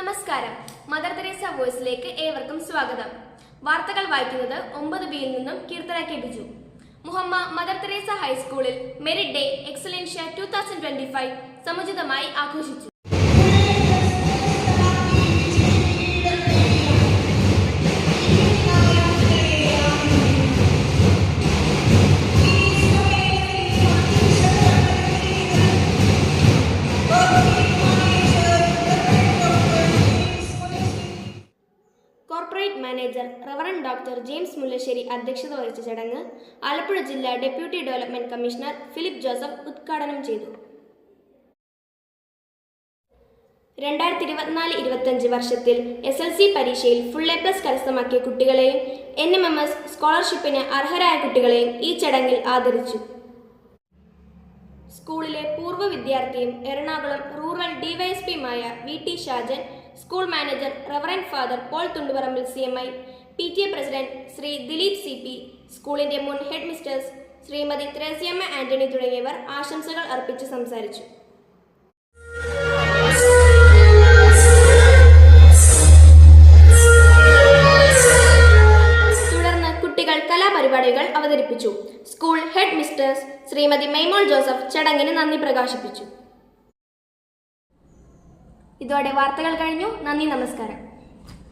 നമസ്കാരം. Mother Teresa വോയിസിലേക്ക് ഏവർക്കും സ്വാഗതം. വാർത്തകൾ വായിക്കുന്നത് ഒമ്പത് ബിയിൽ നിന്നും Keerthana K Biju. Muhamma mother Teresa ഹൈസ്കൂളിൽ merit day Excellentia two thousand twenty five സമുചിതമായി ആഘോഷിച്ചു. Manager reverend doctor James Mullassery അധ്യക്ഷത വഹിച്ച ചടങ്ങ് ആലപ്പുഴ ജില്ലാ deputy development commissioner Philip Joseph ഉദ്ഘാടനം ചെയ്തു. രണ്ടായിരത്തി ഇരുപത്തിനാല് ഇരുപത്തഞ്ച് വർഷത്തിൽ എസ് എൽ സി പരീക്ഷയിൽ ഫുൾ എ പ്ലസ് കരസ്ഥമാക്കിയ കുട്ടികളെയും എൻ എം എം എസ് സ്കോളർഷിപ്പിന് അർഹരായ കുട്ടികളെയും ഈ ചടങ്ങിൽ ആദരിച്ചു. സ്കൂളിലെ പൂർവ വിദ്യാർത്ഥിയും Ernakulam rural ഡിവൈഎസ്പിയുമായ V T Shajan school manager reverend father Paul Thundupparambil C M I P T A president Shri Dileep C P സ്കൂളിന്റെ മുൻ ഹെഡ് മിസ്റ്റേഴ്സ് ശ്രീമതി ത്രേസ്യമ്മ ആന്റണി തുടങ്ങിയവർ ആശംസകൾ അർപ്പിച്ച് സംസാരിച്ചു. കലാപരിപാടികൾ അവതരിപ്പിച്ചു. School head mistress Shrimati Maymol Joseph ചടങ്ങിന് നന്ദി പ്രകാശിപ്പിച്ചു. ഇതോടെ വാർത്തകൾ കഴിഞ്ഞു. നന്ദി നമസ്കാരം.